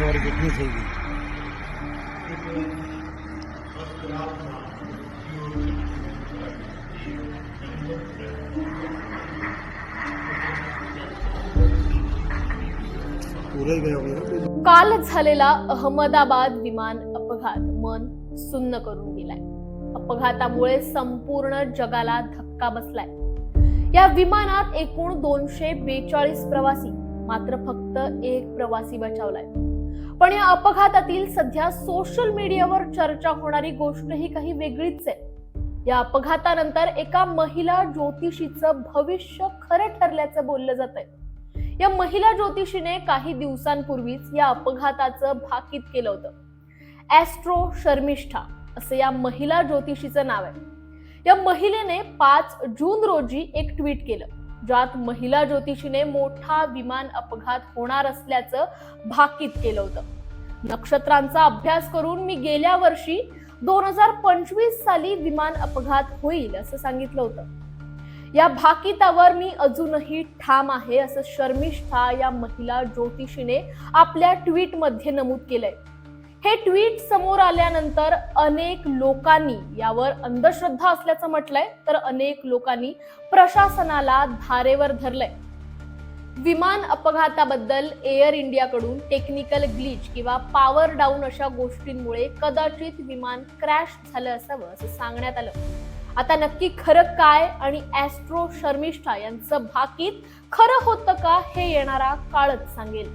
સવારે કેટલી થઈ ગઈ काल झालेला अहमदाबाद विमान अपघात मन सुन्न करून गेलाय अपघातामुळे संपूर्ण जगाला धक्का बसलाय. या विमानात एकूण दोनशे बेचाळीस प्रवासी मात्र फक्त एक प्रवासी बचावलाय. पण या अपघातातील सध्या सोशल मीडियावर चर्चा होणारी गोष्ट ही काही वेगळीच आहे. या अपघातानंतर एका महिला ज्योतिषीचं भविष्य खरं ठरल्याचं बोललं जात आहे या महिला ज्योतिषीने काही दिवसांपूर्वीच या अपघाताचं भाकीत केलं होतं. ॲस्ट्रो शर्मिष्ठा असं या महिला ज्योतिषीचं नाव आहे. या महिलेने पाच जून रोजी एक ट्विट केलं ज्यात महिला ज्योतिषीने मोठा विमान अपघात होणार असल्याचं भाकीत केलं होतं. नक्षत्रांचा अभ्यास करून मी गेल्या वर्षी दोन हजार पंचवीस साली विमान अपघात होईल असं सांगितलं होतं. या भाकितावर मी अजूनही ठाम आहे असं शर्मिष्ठा या महिला ज्योतिषीने आपल्या ट्विटमध्ये नमूद केलंय. हे ट्विट समोर आल्यानंतर अनेक लोकांनी यावर अंधश्रद्धा असल्याचं म्हटलंय तर अनेक लोकांनी प्रशासनाला धारेवर धरलंय. विमान अपघाताबद्दल एअर इंडियाकडून टेक्निकल ग्लिच किंवा पॉवर डाऊन अशा गोष्टींमुळे कदाचित विमान क्रॅश झालं असावं असं सांगण्यात आलं. आता नक्की खरं काय आणि ॲस्ट्रो शर्मिष्ठा यांचं भाकीत खरं होतं का हे येणारा काळच सांगेल.